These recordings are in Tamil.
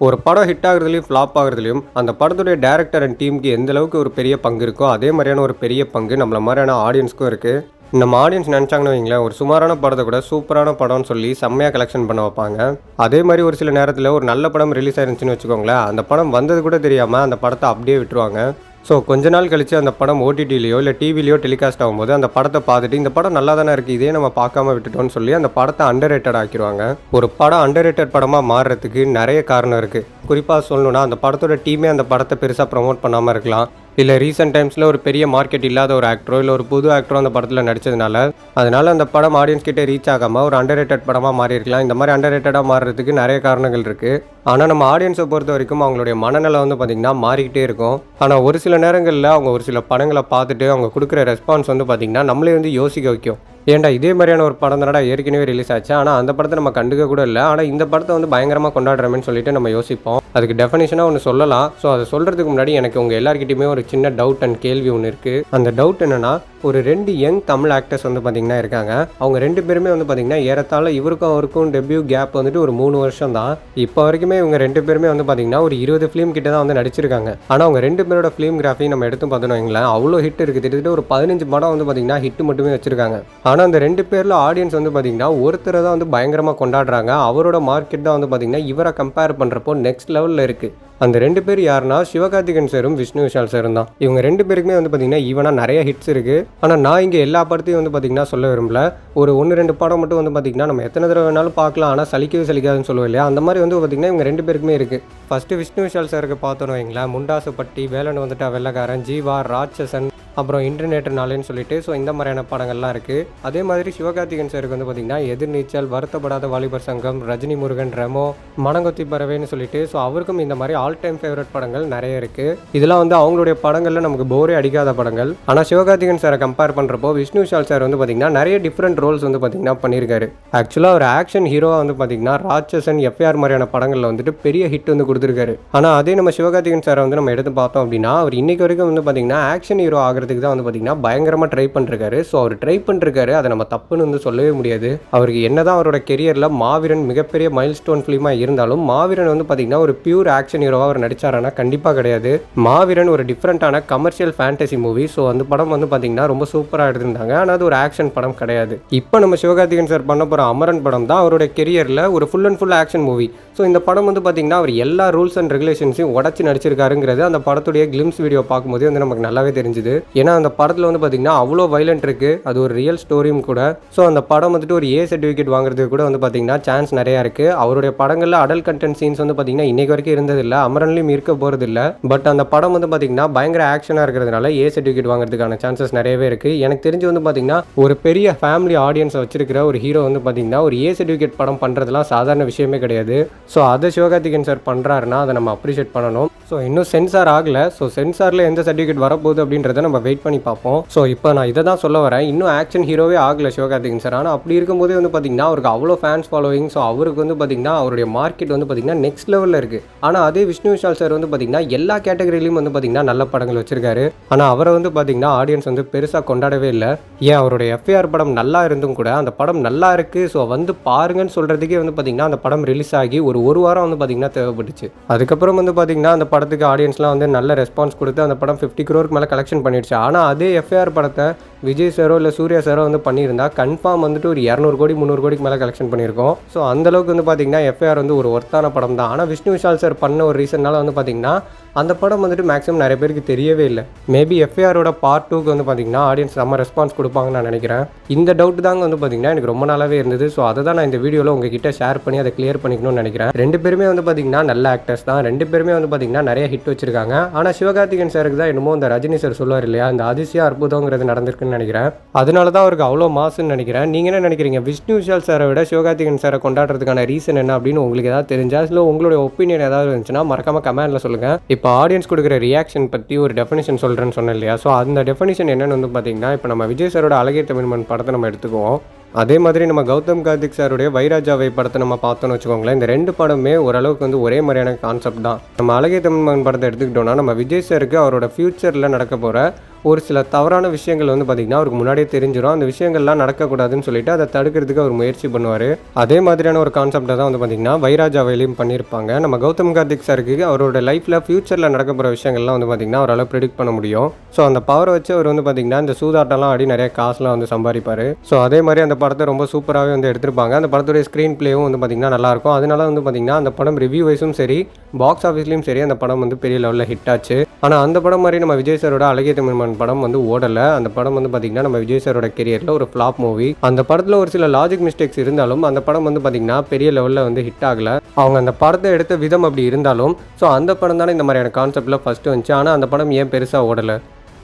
ஒரு படம் ஹிட் ஆகுறதுலையும் ஃப்ளாப் ஆகுறதுலையும் அந்த படத்துடைய டேரக்டர் அண்ட் டீமுக்கு எந்த அளவுக்கு ஒரு பெரிய பங்கு இருக்கோ அதே மாதிரியான ஒரு பெரிய பங்கு நம்மள மாதிரியான ஆடியன்ஸ்க்கும் இருக்குது நம்ம ஆடியன்ஸ் நினச்சாங்கன்னு வைங்களேன் ஒரு சுமாரான படத்தை கூட சூப்பரான படம்னு சொல்லி செம்மையாக கலெக்ஷன் பண்ண வைப்பாங்க. அதே மாதிரி ஒரு சில நேரத்தில் ஒரு நல்ல படம் ரிலீஸ் ஆயிருந்துச்சுன்னு வச்சுக்கோங்களேன் அந்த படம் வந்தது கூட தெரியாமல் அந்த படத்தை அப்படியே விட்டுருவாங்க. ஸோ கொஞ்ச நாள் கழித்து அந்த படம் ஓடிடிலையோ இல்லை டிவிலையோ டெலிகாஸ்ட் ஆகும்போது அந்த படத்தை பார்த்துட்டு இந்த படம் நல்லா தானே இருக்குது இதே நம்ம பார்க்காம விட்டுட்டோம்னு சொல்லி அந்த படத்தை அண்டர் ஆக்கிடுவாங்க ஒரு படம் அண்டர் படமாக மாறுறதுக்கு நிறைய காரணம் இருக்குது குறிப்பாக சொல்லணும்னா அந்த படத்தோட டீமே அந்த படத்தை பெருசாக ப்ரமோட் பண்ணாமல் இருக்கலாம். இல்லை ரீசெண்ட் டைம்ஸில் ஒரு பெரிய மார்க்கெட் இல்லாத ஒரு ஆக்டரோ இல்லை ஒரு புது ஆக்டரோ அந்த படத்தில் நடித்ததுனால அதனால் அந்த படம் ஆடியன்ஸ் கிட்டே ரீச் ஆகாமல் ஒரு அண்டர் படமாக மாறி இருக்கலாம் இந்த மாதிரி அண்டர் மாறுறதுக்கு நிறைய காரணங்கள் இருக்குது ஆனால் நம்ம ஆடியன்ஸை பொறுத்த வரைக்கும் அவங்களுடைய மனநிலை வந்து பார்த்திங்கன்னா மாறிக்கிட்டே இருக்கும். ஆனால் ஒரு சில நேரங்களில் அவங்க ஒரு சில படங்களை பார்த்துட்டு அவங்க கொடுக்குற ரெஸ்பான்ஸ் வந்து பார்த்திங்கன்னா நம்மளே வந்து யோசிக்க வைக்கும். ஏன்டா இதே மாதிரியான ஒரு படம் தானடா ஏற்கனவே ரிலீஸ் ஆச்சு. ஆனால் அந்த படத்தை நம்ம கண்டுக்க கூட இல்லை. ஆனால் இந்த படத்தை வந்து பயங்கரமாக கொண்டாடுறோமேன்னு சொல்லிட்டு நம்ம யோசிப்போம். அதுக்கு டெஃபினேஷனாக ஒன்று சொல்லலாம். ஸோ அதை சொல்கிறதுக்கு முன்னாடி எனக்கு உங்கள் எல்லாருக்கிட்டையுமே ஒரு சின்ன டவுட் அண்ட் கேள்வி ஒன்று இருக்குது அந்த டவுட் என்னென்னா ஒரு ரெண்டு யங் தமிழ் ஆக்டர்ஸ் வந்து பார்த்திங்கன்னா இருக்காங்க. அவங்க ரெண்டு பேருமே வந்து பார்த்திங்கன்னா ஏறத்தாழ இவருக்கும் அவருக்கும் டெபியூ கேப் வந்துட்டு ஒரு மூணு வருஷம் தான். இப்போ வரைக்குமே இவங்க ரெண்டு பேருமே வந்து பார்த்திங்கன்னா ஒரு இருபது ஃபிலிம் கிட்ட தான் வந்து நடிச்சிருக்காங்க. ஆனால் அவங்க ரெண்டு பேரோட ஃபிலிம் கிராஃபி நம்ம எடுத்து பார்த்தோம் வைங்களேன் அவ்வளோ ஹிட் இருக்குது கிட்டத்தட்ட ஒரு பதினஞ்சு படம் வந்து பார்த்திங்கன்னா ஹிட் மட்டுமே வச்சிருக்காங்க. ஆனால் அந்த ரெண்டு பேரில் ஆடியன்ஸ் வந்து பார்த்திங்கன்னா ஒருத்தரை தான் வந்து பயங்கரமாக கொண்டாடுறாங்க. அவரோட மார்க்கெட் தான் வந்து பார்த்திங்கன்னா இவரை கம்பேர் பண்ணுறப்போ நெக்ஸ்ட் லெவலில் இருக்குது அந்த ரெண்டு பேர் யாருன்னா சிவகார்த்திகன் சாரும் விஷ்ணு விஷால் சாரும் தான். இவங்க ரெண்டு பேருக்குமே வந்து பார்த்திங்கன்னா ஈவனாக நிறைய ஹிட்ஸ் இருக்குது ஆனால் நான் இங்கே எல்லா படத்தையும் வந்து பார்த்திங்கன்னா சொல்ல விரும்பல. ஒரு ஒன்று ரெண்டு படம் மட்டும் வந்து பார்த்திங்கன்னா நம்ம எத்தனை தடவை வேணாலும் பார்க்கலாம். ஆனால் சலிக்கவே சலிக்காதுன்னு சொல்லுவோம் இல்லையா? அந்த மாதிரி வந்து பார்த்திங்கன்னா இவங்க ரெண்டு பேருக்குமே இருக்குது ஃபஸ்ட்டு விஷ்ணு விஷால் சாருக்கு பார்த்தோன்னு வைங்களேன் முண்டாசுப்பட்டி வேலன் வந்துட்டா வெள்ளக்காரன் ஜீவா ராட்சசன் அப்புறம் இன்டர்நெட் நாளேன்னு சொல்லிட்டு ஸோ இந்த மாதிரியான படங்கள்லாம் இருக்குது அதே மாதிரி சிவகார்த்திகன் சாருக்கு வந்து பார்த்திங்கன்னா எதிர்நீச்சல் வருத்தப்படாத வாலிபர் சங்கம் ரஜினி முருகன் ரெமோ மணங்கொத்தி பறவைன்னு சொல்லிட்டு ஸோ அவருக்கும் இந்த மாதிரி ஆல் டைம் ஃபேவரட் படங்கள் நிறைய இருக்குது இதெல்லாம் வந்து அவங்களுடைய படங்களில் நமக்கு போரே அடிக்காத படங்கள். ஆனால் சிவகார்த்திகன் சாரை கம்பேர் பண்ணுறப்போ விஷ்ணு விஷால் சார் வந்து பார்த்திங்கன்னா நிறைய டிஃப்ரெண்ட் ரோல்ஸ் வந்து பார்த்திங்கன்னா பண்ணியிருக்காரு. ஆக்சுவலாக ஒரு ஆக்ஷன் ஹீரோவாக வந்து பார்த்திங்கன்னா ராட்சசன் எஃப்ஆர் மாதிரியான படங்களில் வந்துட்டு பெரிய ஹிட் வந்து கொடுத்துருக்காரு. ஆனால் அதே நம்ம சிவகார்த்திகன் சாரை வந்து நம்ம எடுத்து பார்த்தோம் அப்படின்னா அவர் இன்னைக்கு வரைக்கும் வந்து பார்த்திங்கன்னா ஆக்ஷன் ஹீரோ ஆகிறதுக்கு தான் வந்து பார்த்திங்கன்னா பயங்கரமாக ட்ரை பண்ணிருக்காரு. ஸோ அவர் ட்ரை பண்ணிருக்காரு. அதை நம்ம தப்புன்னு வந்து சொல்லவே முடியாது. அவருக்கு என்னதான் அவரோட கெரியரில் மாவீரன் மிகப்பெரிய மைல் ஸ்டோன் ஃபிலிமாக இருந்தாலும் மாவீரன் வந்து பார்த்திங்கன்னா ஒரு பியூர் ஆக்ஷன் ஹீரோவாக அவர் நடிச்சாரானா கண்டிப்பாக கிடையாது. மாவீரன் ஒரு டிஃப்ரெண்ட்டான கமர்ஷியல் ஃபேண்டசி மூவி ஸோ அந்த படம் வந்து பார்த்திங்கன்னா ரொம்ப சூப்பராக எடுத்திருந்தாங்க. ஆனால் அது ஒரு ஆக்ஷன் படம் கிடையாது. இப்போ நம்ம சிவகார்த்திகன் சார் பண்ண போகிற அமரன் படம் தான் அவருடைய கெரியரில் ஒரு full and full action movie so இந்த படம் வந்து பார்த்திங்கன்னா அவர் எல்லா ரூல்ஸ் அண்ட் ரெகுலேஷன்ஸையும் உடச்சி நடிச்சிருக்காருங்கிறது அந்த படத்துடைய கிளிம்ஸ் வீடியோ பார்க்கும்போது வந்து நமக்கு நல்லாவே தெரிஞ்சுது. ஏன்னா அந்த படத்தில் வந்து பார்த்திங்கன்னா அவ்வளோ வைலண்ட் இருக்குது அது ஒரு ரியல் ஸ்டோரியும் கூட. ஸோ அந்த படம் வந்துட்டு ஒரு ஏ சர்டிஃபிகேட் வாங்குறதுக்கு கூட வந்து பார்த்திங்கன்னா சான்ஸ் நிறையா இருக்குது அவருடைய படங்களில் அடல் கண்டென்ட் சீன்ஸ் வந்து பார்த்திங்கன்னா இன்றைக்கு வரைக்கும் இருந்ததில்லை. அமரன்லையும் இருக்க போகிறது இல்லை பட் அந்த படம் வந்து பார்த்திங்கன்னா பயங்கர ஆக்ஷனாக இருக்கிறதுனால ஏ சர்டிஃபிகேட் வாங்குறதுக்கான சான்சஸ் நிறையவே இருக்குது எனக்கு தெரிஞ்சு வந்து பார்த்திங்கன்னா ஒரு பெரிய ஃபேமிலி ஆடியன்ஸை வச்சிருக்கிற ஒரு ஹீரோ வந்து பார்த்திங்கன்னா ஒரு ஏ சர்டிஃபிகேட் படம் பண்ணுறதுலாம் சாதாரண விஷயமே கிடையாது. ஸோ அதை சிவகார்த்திகேயன் சார் பண்ணுறாருன்னா அதை நம்ம அப்ரிஷியேட் பண்ணணும். ஸோ இன்னும் சென்சார் ஆகலை. ஸோ சென்சாரில் எந்த சர்டிஃபிகேட் வரப்போகுது அப்படின்றத நம்ம வெயிட் பண்ணி பார்ப்போம். ஸோ இப்போ நான் இதை தான் சொல்ல வரேன். இன்னும் ஆக்ஷன் ஹீரோவே ஆகலை சிவகார்த்திகன் சார் ஆனால் அப்படி இருக்கும்போதே வந்து பார்த்தீங்கன்னா அவருக்கு அவ்வளோ ஃபேன்ஸ் ஃபாலோவிங் ஸோ அவருக்கு வந்து பார்த்தீங்கன்னா அவருடைய மார்க்கெட் வந்து பார்த்தீங்கன்னா நெக்ஸ்ட் லெவலில் இருக்குது ஆனால் அதே விஷ்ணு விஷால் சார் வந்து பார்த்திங்கன்னா எல்லா கேட்டகரியிலையும் வந்து பார்த்தீங்கன்னா நல்ல படங்கள் வச்சிருக்காரு. ஆனால் அவரை வந்து பார்த்திங்கன்னா ஆடியன்ஸ் வந்து பெருசாக கொண்டாடவே இல்லை. ஏன் அவருடைய எஃப்ஐஆர் படம் நல்லா இருந்தும் கூட அந்த படம் நல்லா இருக்குது ஸோ வந்து பாருங்கன்னு சொல்கிறதுக்கே வந்து பார்த்தீங்கன்னா அந்த படம் ரிலீஸ் ஆகி ஒரு ஒரு வாரம் வந்து பார்த்தீங்கன்னா தேவைப்பட்டுச்சு. அதுக்கப்புறம் வந்து பார்த்தீங்கன்னா அந்த படத்துக்கு ஆடியன்ஸ்லாம் வந்து நல்ல ரெஸ்பான்ஸ் கொடுத்து அந்த படம் ஃபிஃப்டி க்ரோருக்கு மேலே கலெக்ஷன் பண்ணிடுச்சு ஆனால் அதே எஃப்ஐஆர் படத்தை விஜய் சாரோ இல்லை சூர்யா சாரோ வந்து பண்ணியிருந்தா கன்ஃபார்ம் வந்துட்டு ஒரு இரநூறு கோடி முந்நூறு கோடிக்கு மேலே கலெக்ஷன் பண்ணியிருக்கோம். ஸோ அந்தளவுக்கு வந்து பார்த்திங்கன்னா எஃப்ஐஆர் வந்து ஒரு ஒர்த்தான படம் தான். ஆனால் விஷ்ணு விஷால் சார் பண்ண ஒரு ரீசன்னால வந்து பார்த்திங்கன்னா அந்த படம் வந்துட்டு மேக்ஸிமம் நிறைய பேருக்கு தெரியவே இல்லை. மேபி எஃப்ஐஆரோட பார்ட் டூக்கு வந்து பார்த்திங்கன்னா ஆடியன்ஸ் நம்ம ரெஸ்பான்ஸ் கொடுப்பாங்கன்னு நான் நினைக்கிறேன். இந்த டவுட் தாங்க வந்து பார்த்திங்கன்னா எனக்கு ரொம்ப நாளாகவே இருந்தது. ஸோ அதை தான் நான் இந்த வீடியோவில் உங்ககிட்ட ஷேர் பண்ணி அதை கிளியர் பண்ணிக்கணும்னு நினைக்கிறேன். ரெண்டு பேருமே வந்து பார்த்திங்கன்னா நல்ல ஆக்டர்ஸ் தான். ரெண்டு பேருமே வந்து பார்த்திங்கன்னா நிறைய ஹிட் வச்சிருக்காங்க. ஆனால் சிவகார்த்திகன் சாருக்கு தான் என்னமோ இந்த ரஜினி சார் சொல்லுவார் இல்லையா இந்த அதிசய அற்புதங்கிறது நடந்திருக்குன்னு நினைக்கிறேன். அதனால தான் அவருக்கு அவ்வளோ மாசுன்னு நினைக்கிறேன். நீங்கள் என்ன நினைக்கிறீங்க? விஷ்ணு விஷால் சாரை விட சிவகார்த்திகேயன் சாரை கொண்டாடுறதுக்கான ரீசன் என்ன அப்படின்னு உங்களுக்கு ஏதாவது தெரிஞ்சா இல்லை உங்களுடைய ஒப்பீனியன் ஏதாவது இருந்துச்சுன்னா மறக்காமல் கமெண்ட்டில் சொல்லுங்கள் இப்போ ஆடியன்ஸ் கொடுக்குற ரியாக்ஷன் பற்றி ஒரு டெஃபினேஷன் சொல்கிறேன்னு சொன்னேன் இல்லையா? ஸோ அந்த டெஃபினேஷன் என்னென்னு வந்து பார்த்தீங்கன்னா இப்போ நம்ம விஜய் சாரோட அழகிய தமிழ்மன் படத்தை நம்ம எடுத்துக்குவோம். அதே மாதிரி நம்ம கௌதம் கார்த்திக் சாருடைய வைராஜாவை படத்தை நம்ம பார்த்தோம்னு வச்சுக்கோங்களேன் இந்த ரெண்டு படமே ஓரளவுக்கு வந்து ஒரே மாதிரியான கான்செப்ட் தான். நம்ம அழகிய தமிழ்மகன் படத்தை எடுத்துக்கிட்டோம்னா நம்ம விஜய் சாருக்கு அவரோட ஃப்யூச்சரில் நடக்க போகிற ஒரு சில தவறான விஷயங்கள் வந்து பார்த்திங்கன்னா அவருக்கு முன்னாடியே தெரிஞ்சிடும் அந்த விஷயங்கள்லாம் நடக்கக்கூடாதுன்னு சொல்லிட்டு அதை தடுக்கிறதுக்கு அவர் முயற்சி பண்ணுவார். அதே மாதிரியான ஒரு கான்செப்டை தான் வந்து பார்த்திங்கன்னா வைராஜாவிலையும் பண்ணியிருப்பாங்க. நம்ம கௌதம் கார்த்திக் சாருக்கு அவரோட லைஃப்பில் ஃப்யூச்சரில் நடக்க போகிற விஷயங்கள்லாம் வந்து பார்த்திங்கன்னா அவரால் ப்ரிடிக்ட் பண்ண முடியும். ஸோ அந்த பவரை வச்சு அவர் வந்து பார்த்திங்கன்னா இந்த சூதாட்டம்லாம் ஆடி நிறைய காசுலாம் வந்து சம்பாதிப்பார். ஸோ அதே மாதிரி அந்த படத்தை ரொம்ப சூப்பராகவே வந்து எடுத்திருப்பாங்க. அந்த படத்துடைய ஸ்க்ரீன் பிளேவும் வந்து பார்த்திங்கன்னா நல்லாயிருக்கும் அதனால வந்து பார்த்திங்கன்னா அந்த படம் ரிவ்யூ வைஸும் சரி பாக்ஸ் ஆஃபீஸ்லேயும் சரி அந்த படம் வந்து பெரிய லெவலில் ஹிட் ஆச்சு. ஆனால் அந்த படம் மாதிரி நம்ம விஜய் சாரோட அழகிய தமிழ்மன் படம் வந்து ஓடலை. அந்த படம் வந்து பார்த்திங்கன்னா நம்ம விஜய் சாரோட கெரியரில் ஒரு ஃப்ளாப் மூவி அந்த படத்தில் ஒரு சில லாஜிக் மிஸ்டேக்ஸ் இருந்தாலும் அந்த படம் வந்து பார்த்திங்கன்னா பெரிய லெவலில் வந்து ஹிட் ஆகலை. அவங்க அந்த படத்தை எடுத்த விதம் அப்படி இருந்தாலும் ஸோ அந்த படம் தானே இந்த மாதிரியான கான்செப்டில் ஃபஸ்ட்டு வந்துச்சு. ஆனால் அந்த படம் ஏன் பெருசாக ஓடலை?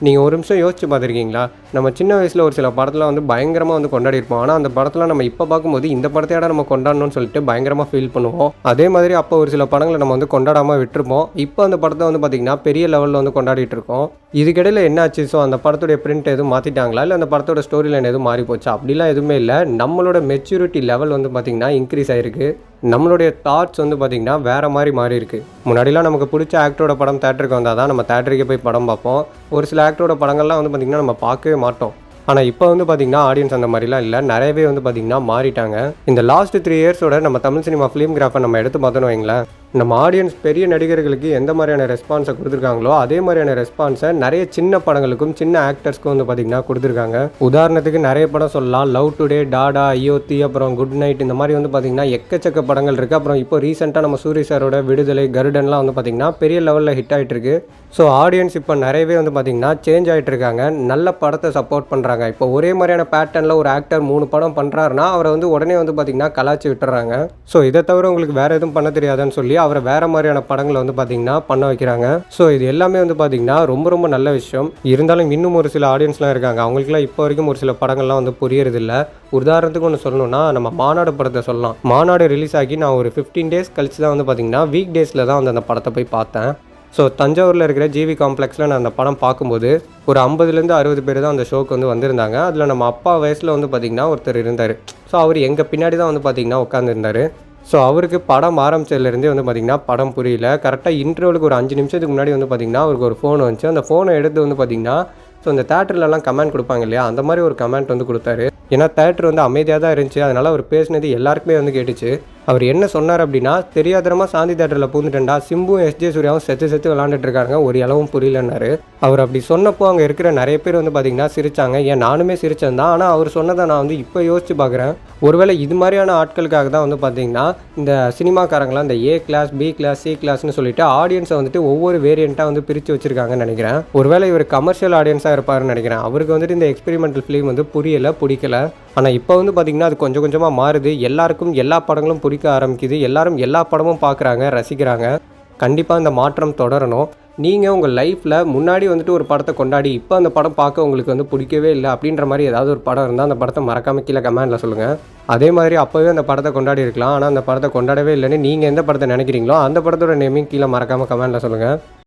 நீங்கள் ஒரு நிமிஷம் யோசிச்சு பார்த்துருக்கீங்களா நம்ம சின்ன வயசில் ஒரு சில படத்தில் வந்து பயங்கரமாக வந்து கொண்டாடி இருப்போம் ஆனால் அந்த படத்தில் நம்ம இப்போ பார்க்கும்போது இந்த படத்தையோட நம்ம கொண்டாடணும்னு சொல்லிட்டு பயங்கரமாக ஃபீல் பண்ணுவோம். அதே மாதிரி அப்போ ஒரு சில படங்களை நம்ம வந்து கொண்டாடாமல் விட்டுருப்போம். இப்போ அந்த படத்தை வந்து பார்த்திங்கன்னா பெரிய லெவலில் வந்து கொண்டாடிட்டு இருக்கோம். இதுக்கிடையில் என்னாச்சு? ஸோ அந்த படத்துடைய பிரிண்ட் எதுவும் மாற்றிட்டாங்களா இல்லை அந்த படத்தோட ஸ்டோரி லைன் எதுவும் மாறி போச்சா? அப்படிலாம் எதுவுமே இல்லை. நம்மளோட மெச்சூரிட்டி லெவல் வந்து பார்த்திங்கன்னா இன்க்ரீஸ் ஆயிருக்கு. நம்மளுடைய தாட்ஸ் வந்து பார்த்திங்கன்னா வேறு மாதிரி மாறி இருக்கு முன்னாடிலாம் நமக்கு பிடிச்ச ஆக்டரோட படம் தேட்டருக்கு வந்தால் தான் நம்ம தேட்டருக்கே போய் படம் பார்ப்போம். ஒரு சில ஆக்டரோட படங்கள்லாம் வந்து பார்த்திங்கன்னா நம்ம பார்க்கவே மாட்டோம். ஆனால் இப்போ வந்து பார்த்திங்கன்னா ஆடியன்ஸ் அந்த மாதிரிலாம் இல்லை. நிறையவே வந்து பார்த்திங்கன்னா மாறிட்டாங்க. இந்த லாஸ்ட் த்ரீ இயர்ஸோட நம்ம தமிழ் சினிமா ஃபிலிம் கிராஃபை நம்ம எடுத்து பார்த்தோன்னு வைங்களேன். நம்ம ஆடியன்ஸ் பெரிய நடிகர்களுக்கு எந்த மாதிரியான ரெஸ்பான்ஸை கொடுத்துருக்காங்களோ அதே மாதிரியான ரெஸ்பான்ஸை நிறைய சின்ன படங்களுக்கும் சின்ன ஆக்டர்ஸ்க்கும் வந்து பார்த்திங்கன்னா கொடுத்துருக்காங்க. உதாரணத்துக்கு நிறைய படம் சொல்லலாம். லவ் டுடே டாடா ஐயோத்தி அப்புறம் குட் நைட் இந்த மாதிரி வந்து பார்த்திங்கன்னா எக்கச்சக்க படங்கள் இருக்குது அப்புறம் இப்போ ரீசெண்டாக நம்ம சூரிய சாரோட விடுதலை கருடன்லாம் வந்து பார்த்திங்கன்னா பெரிய லெவலில் ஹிட் ஆகிட்டு இருக்கு. ஸோ ஆடியன்ஸ் இப்போ நிறையவே வந்து பார்த்திங்கன்னா சேஞ்ச் ஆகிட்டு இருக்காங்க. நல்ல படத்தை சப்போர்ட் பண்ணுறாங்க இப்போ ஒரே மாதிரியான பேட்டர்னில் ஒரு ஆக்டர் மூணு படம் பண்ணுறாருன்னா அவரை வந்து உடனே வந்து பார்த்திங்கன்னா கலாச்சி விட்டுறாங்க. ஸோ இதை தவிர உங்களுக்கு வேறு எதுவும் பண்ண தெரியாதுன்னு சொல்லி அவரை வேற மாதிரியான படங்களை வந்து பார்த்தீங்கன்னா பண்ண வைக்கிறாங்க. ஸோ இது எல்லாமே வந்து பார்த்தீங்கன்னா ரொம்ப ரொம்ப நல்ல விஷயம். இருந்தாலும் இன்னும் ஒரு சில ஆடியன்ஸ்லாம் இருக்காங்க. அவங்களுக்குலாம் இப்போ வரைக்கும் ஒரு சில படங்கள்லாம் வந்து புரியறதில்ல. உதாரணத்துக்கு ஒன்று சொல்லணும்னா நம்ம மாநாடு படத்தை சொல்லலாம். மாநாடு ரிலீஸ் ஆகி நான் ஒரு ஃபிஃப்டீன் டேஸ் கழிச்சு தான் வந்து பார்த்தீங்கன்னா வீக் டேஸில் தான் வந்து அந்த படத்தை போய் பார்த்தேன். ஸோ தஞ்சாவூரில் இருக்கிற ஜிவி காம்ப்ளெக்ஸில் நான் அந்த படம் பார்க்கும்போது ஒரு ஐம்பதுலேருந்து அறுபது பேர் தான் அந்த ஷோக்கு வந்து வந்திருந்தாங்க. அதில் நம்ம அப்பா வயசில் வந்து பார்த்திங்கன்னா ஒருத்தர் இருந்தார். ஸோ அவர் எங்கள் பின்னாடி தான் வந்து பார்த்திங்கன்னா உட்காந்துருந்தார் ஸோ அவருக்கு படம் ஆரம்பிச்சதுலேருந்தே வந்து பார்த்திங்கன்னா படம் புரியல. கரெக்டாக இன்டர்வலுக்கு ஒரு அஞ்சு நிமிஷத்துக்கு முன்னாடி வந்து பார்த்திங்கன்னா அவருக்கு ஒரு ஃபோன் வந்துச்சு. அந்த ஃபோனை எடுத்து வந்து பார்த்திங்கன்னா ஸோ அந்த தேட்டர்லலாம் கமெண்ட் கொடுப்பாங்க இல்லையா? அந்த மாதிரி ஒரு கமெண்ட் வந்து கொடுத்தாரு. ஏன்னா தேட்டர் வந்து அமைதியாக தான் இருந்துச்சு. அதனால் அவர் பேசினது எல்லாருக்குமே வந்து கேட்டுச்சு. அவர் என்ன சொன்னார் அப்படின்னா தெரியாதரமாக சாந்தி தேட்டரில் பூந்துட்டேன்டா சிம்பும் எஸ்ஜே சூர்யாவும் செத்து செத்து விளாண்டுட்டு இருக்காங்க ஒரு அளவும் புரியலன்னாரு. அவர் அப்படி சொன்னப்போ அங்கே இருக்கிற நிறைய பேர் வந்து பார்த்திங்கன்னா சிரிச்சாங்க. ஏன் நானுமே சிரிச்சேன் தான். ஆனால் அவர் சொன்னதை நான் வந்து இப்போ யோசிச்சு பார்க்குறேன் ஒருவேளை இது மாதிரியான ஆட்களுக்காக தான் வந்து பார்த்திங்கன்னா இந்த சினிமாக்காரங்களாம் இந்த A class B class C கிளாஸ்னு சொல்லிட்டு ஆடியன்ஸை வந்துட்டு ஒவ்வொரு வேரியண்ட்டாக வந்து பிரித்து வச்சிருக்காங்கன்னு நினைக்கிறேன். ஒருவேளை இவர் கமர்ஷியல் ஆடியன்ஸாக இருப்பாருன்னு நினைக்கிறேன். அவருக்கு வந்துட்டு இந்த எக்ஸ்பெரிமெண்டல் ஃபிலிம் வந்து புரியலை பிடிக்கல. ஆனால் இப்போ வந்து பார்த்தீங்கன்னா அது கொஞ்சம் கொஞ்சமாக மாறுது. எல்லாருக்கும் எல்லா படங்களும் பிடிக்க ஆரம்பிக்குது. எல்லாரும் எல்லா படமும் பார்க்குறாங்க ரசிக்கிறாங்க. கண்டிப்பாக இந்த மாற்றம் தொடரணும். நீங்கள் உங்கள் லைஃப்பில் முன்னாடி வந்துட்டு ஒரு படத்தை கொண்டாடி இப்போ அந்த படம் பார்க்க உங்களுக்கு வந்து பிடிக்கவே இல்லை அப்படின்ற மாதிரி ஏதாவது ஒரு படம் இருந்தால் அந்த படத்தை மறக்காம கீழே கமெண்டில் சொல்லுங்கள் அதே மாதிரி அப்போவே அந்த படத்தை கொண்டாடி இருக்கலாம். ஆனால் அந்த படத்தை கொண்டாடவே இல்லைன்னு நீங்கள் எந்த படத்தை நினைக்கிறீங்களோ அந்த படத்தோட நேமையும் கீழே மறக்காமல் கமெண்டில் சொல்லுங்கள்